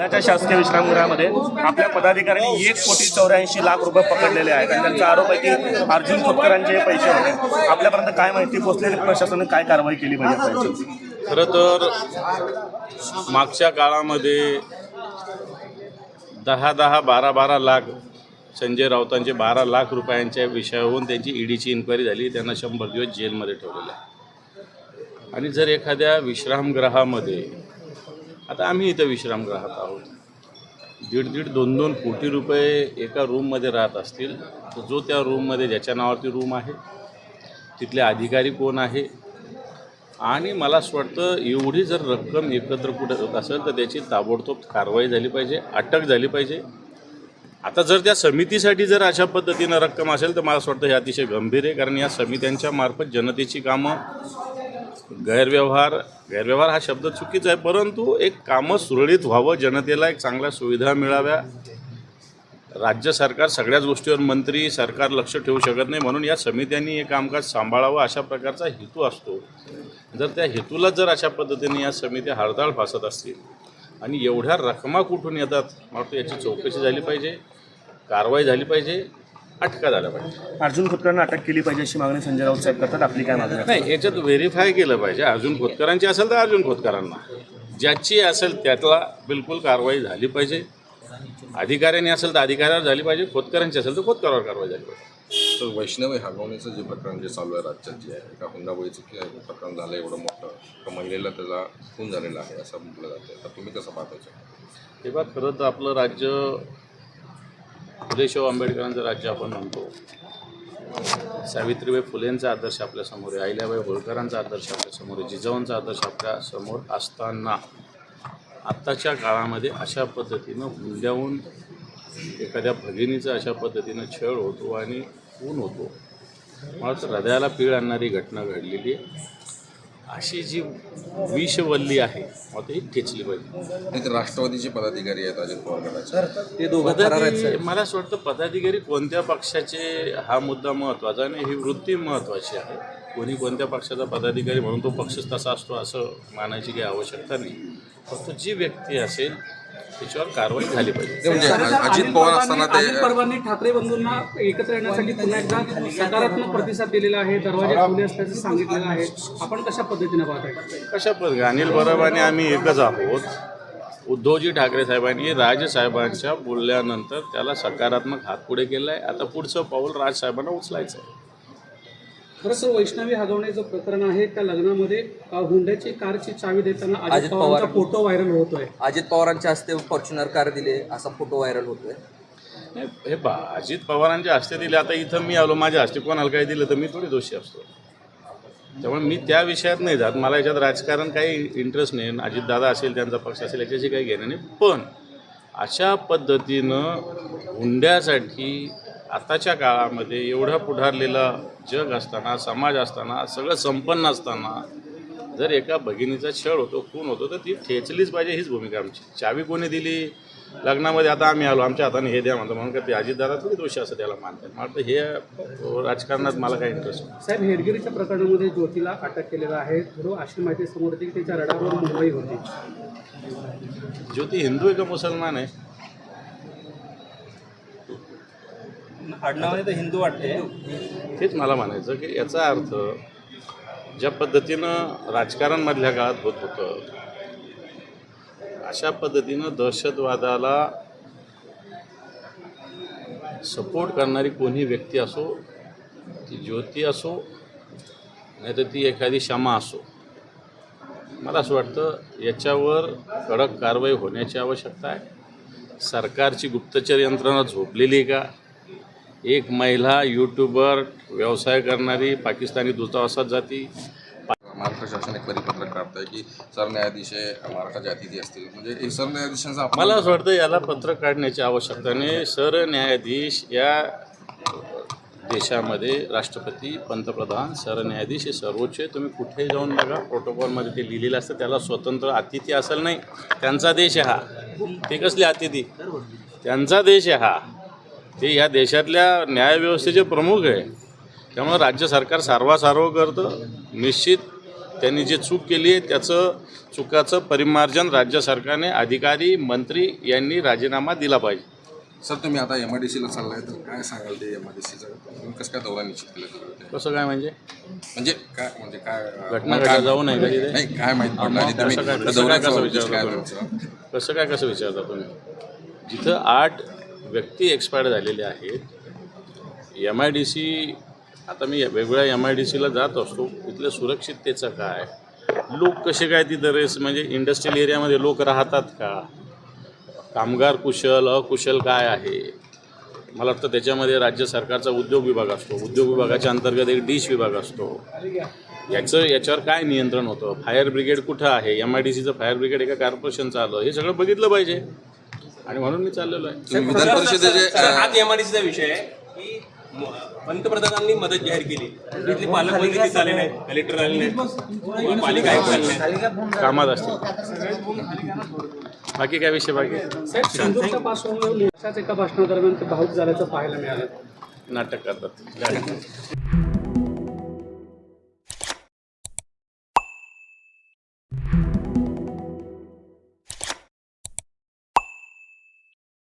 पुण्याच्या शासकीय विश्रामगृहामध्ये आपल्या पदाधिकाऱ्यांनी एक कोटी चौऱ्याऐंशी लाख रुपये पकडलेले आहेत. आणि त्यांचा आरोप आहे की अर्जुन खोतकरांचे पैसे होते. आपल्यापर्यंत काय माहिती पोहोचलेली प्रशासनाने काय कारवाई केली पाहिजे? याच्यावर? खरं तर मागच्या काळामध्ये दहा दहा बारा बारा लाख संजय राऊतांचे बारा लाख रुपयांच्या विषयावरून त्यांची ईडीची इन्क्वायरी झाली. त्यांना शंभर दिवस जेलमध्ये ठेवलेलं आहे. आणि जर एखाद्या विश्रामगृहामध्ये आता आम्ही इथं विश्रामगृहात आहोत. दीड दीड दोन दोन कोटी रुपये एका रूममध्ये राहत असतील तर जो त्या रूममध्ये ज्याच्या नावावरती रूम आहे तिथले अधिकारी कोण आहे? आणि मला असं वाटतं एवढी जर रक्कम एकत्र कुठे होत असेल तर त्याची ताबडतोब कारवाई झाली पाहिजे अटक झाली पाहिजे. आता जर त्या समितीसाठी जर अशा पद्धतीनं रक्कम असेल तर मला असं वाटतं हे अतिशय गंभीर आहे कारण या समित्यांच्या मार्फत जनतेची कामं गैरव्यवहार गैरव्यवहार हा शब्द चुकीचा आहे परंतु एक कामं सुरळीत व्हावं जनतेला एक चांगल्या सुविधा मिळाव्या. राज्य सरकार सगळ्याच गोष्टीवर मंत्री सरकार लक्ष ठेवू शकत नाही म्हणून या समित्यांनी हे कामकाज सांभाळावं अशा प्रकारचा हेतू असतो. जर त्या हेतूला जर अशा पद्धतीने या समित्या हडताळ फासत असतील आणि एवढ्या रकमा कुठून येतात मला वाटतं याची चौकशी झाली पाहिजे कारवाई झाली पाहिजे अटका झाल्या पाहिजे. अर्जुन खोतकरांना अटक केली पाहिजे अशी मागणी संजय राऊत साहेब करतात. आपली काय मागणी आहे? नाही याच्यात व्हेरीफाय केलं पाहिजे. अर्जुन खोतकरांची असेल तर अर्जुन खोतकरांना. ज्याची असेल त्यातला बिलकुल कारवाई झाली पाहिजे. अधिकाऱ्यांनी असेल तर अधिकाऱ्यावर झाली पाहिजे. खोतकरांची असेल तर खोतकरावर कारवाई झाली पाहिजे. तर वैष्णवी हागवण्याचं जे प्रकरण जे चालू आहे राज्यात जे आहे एका हुंडाबळीचं की प्रकरण झालं एवढं मोठं. एका महिलेला त्याचा खून झालेला आहे असं म्हटलं जातं. तर तुम्ही कसं पाहताय तेव्हा खरं तर आपलं राज्य फुले आंबेडकरांचं राज्य आपण म्हणतो. सावित्रीबाई फुलेंचा आदर्श आपल्यासमोर आहे अहिल्याबाई होळकरांचा आदर्श आपल्यासमोर आहे जिजाऊंचा आदर्श आपल्यासमोर असताना. आत्ताच्या काळामध्ये अशा पद्धतीनं हुंड्याहून एखाद्या भगिनीचा अशा पद्धतीनं छळ होतो आणि ऊन होतो. मला तर हृदयाला पीळ आणणारी घटना घडलेली आहे. अशी जी विषवल्ली आहे मला ती ठेचली पाहिजे. नाही तर राष्ट्रवादीचे पदाधिकारी आहेत अजित पवार गटाचे. ते दोघं फरार आहेत पदाधिकारी साहेब. मला असं वाटतं पदाधिकारी कोणत्या पक्षाचे हा मुद्दा महत्त्वाचा आणि ही वृत्ती महत्त्वाची आहे. कोणी कोणत्या पक्षाचा पदाधिकारी म्हणून तो पक्षच तसा असतो असं मानायची काही आवश्यकता नाही. फक्त जी व्यक्ती असेल त्याच्यावर कारवाई झाली पाहिजे. म्हणजे अजित पवार परबांनी- असताना ते परबांनी ठाकरे बंधूंना एकत्र येण्यासाठी पुन्हा एकदा सकारात्मक प्रतिसाद दिलेला आहे दरवाजे खुले असल्याचं सांगितलेलं आहे. आपण कशा पद्धतीने पाहताय कशा पद्धती अनिल परब आणि आम्ही एकच आहोत. उद्धवजी ठाकरे साहेबांनी राजसाहेबांच्या बोलल्यानंतर त्याला सकारात्मक हात पुढे केला आहे आता पुढचं पाऊल राजसाहेबांना उचलायचं आहे खरं तर वैष्णवी हगवण्याचं प्रकरण आहे त्या लग्नामध्ये हुंड्याची कारची चावी देताना अजित अजित पवार- पवारांचा फोटो व्हायरल होतोय. अजित पवारांच्या हस्ते फॉर्च्युनर कार दिले असा फोटो व्हायरल होतोय. हे हे पहा अजित पवारांच्या हस्ते दिले आता इथं मी आलो माझ्या हस्ते कोणाला काही दिलं तर मी थोडी दोषी असतो. त्यामुळे मी त्या विषयात नाही जात मला याच्यात राजकारण काही इंटरेस्ट नाही अजित दादा असेल त्यांचा पक्ष असेल याच्याशी काही घेणं नाही. पण अशा पद्धतीनं हुंड्यासाठी आताच्या काळामध्ये एवढा पुढारलेला जग असताना समाज असताना सगळं संपन्न असताना जर एका भगिनीचा छळ होतो खून होतो तर ती ठेचलीच पाहिजे हीच भूमिका आमची. चावी कोणी दिली? लग्नामध्ये आता आम्ही आलो आमच्या हाताने हे द्या म्हणतो. म्हणून का ते अजितदादा थोडी दोषी असं त्याला मानतात. मला हे राजकारणात मला काही इंटरेस्ट नाही. साहेब हेरगिरीच्या प्रकरणामध्ये ज्योतीला अटक केलेलं आहे. थोडं अशी माहिती समोर की तिच्या रडारवर मुंबई होती. ज्योती हिंदू आहे का मुसलमान आहे? आडनावाने तर हिंदू वाटते. तेच मला म्हणायचं की याचा अर्थ ज्या पद्धतीनं राजकारण मधल्या काळात होत होतं अशा पद्धतीनं दहशतवादाला सपोर्ट करणारी कोणी व्यक्ती असो ती ज्योती असो नाही तर ती एखादी क्षमा असो मला असं वाटतं याच्यावर कडक कारवाई होण्याची आवश्यकता आहे. सरकारची गुप्तचर यंत्रणा झोपलेली आहे का? एक महिला यूट्यूबर व्यवसाय करणारी पाकिस्तानी दूतावासात जाती. महाराष्ट्र शासन एक परिपत्रक काढतंय की सरन्यायाधीश महाराष्ट्राचे अतिथी असतील. म्हणजे हे सरन्यायाधीशांचा मला असं वाटतं याला पत्र काढण्याची आवश्यकता नाही. सरन्यायाधीश या देशामध्ये राष्ट्रपती पंतप्रधान सरन्यायाधीश हे सर्वोच्च आहे. तुम्ही कुठेही जाऊन बघा प्रोटोकॉलमध्ये ते लिहिलेलं असतं त्याला स्वतंत्र अतिथी असेल नाही. त्यांचा देश आहे हा. ते कसले अतिथी? त्यांचा देश आहे हा. ते या देशातल्या न्यायव्यवस्थेचे प्रमुख आहे. त्यामुळे राज्य सरकार सारवासारव करतं. निश्चित त्यांनी जे चूक केली आहे त्याचं चुकाचं परिमार्जन राज्य सरकारने अधिकारी मंत्री यांनी राजीनामा दिला पाहिजे. सर तुम्ही आता एम आय डी सीला चाललाय तर काय सांगाल ते एम आय डी सीचं कसं काय दौरा निश्चित केला? कसं काय म्हणजे? म्हणजे काय म्हणजे काय अं, घटना काय- घडल्या जाऊ नये का तिथे? नाही काय माहीत पडलं आणि तुम्ही कसं काय- त्या कसं काय- दौऱ्याचा कसं उद्देश काय तुमचा? कसं काय कसं विचारता तुम्ही? जिथं आठ व्यक्ती एक्सपायर झालेल्या आहेत. एम आय डी सी आता मी वेगवेगळ्या एम आय डी सीला जात असतो. तिथल्या सुरक्षिततेचं काय? लोक कसे काय तिथं रेस म्हणजे इंडस्ट्रियल एरियामध्ये लोक राहतात का? कामगार कुशल अकुशल काय आहे? मला वाटतं त्याच्यामध्ये राज्य सरकारचा उद्योग विभाग असतो. उद्योग विभागाच्या अंतर्गत एक डिश विभाग असतो. याचं याच्यावर काय नियंत्रण होतं? फायर ब्रिगेड कुठं आहे? एम आय डी सीचं फायर ब्रिगेड एका कॉर्पोरेशनचं आलं. हे सगळं बघितलं पाहिजे. आणि म्हणून मी चाललेलो आहे विधान परिषदेचे एमआयडीसीचा विषय आहे की पंतप्रधानांनी मदत जाहीर केली तिथले पालकमंत्री तिथे आले नाहीत कलेक्टर आले नाहीत पालिका आयुक्त आले नाहीत कामात असतील बाकी काय विषय बाकी एका भाषणादरम्यान ते भाऊक झाल्याचं पाहायला मिळालं नाटक करतात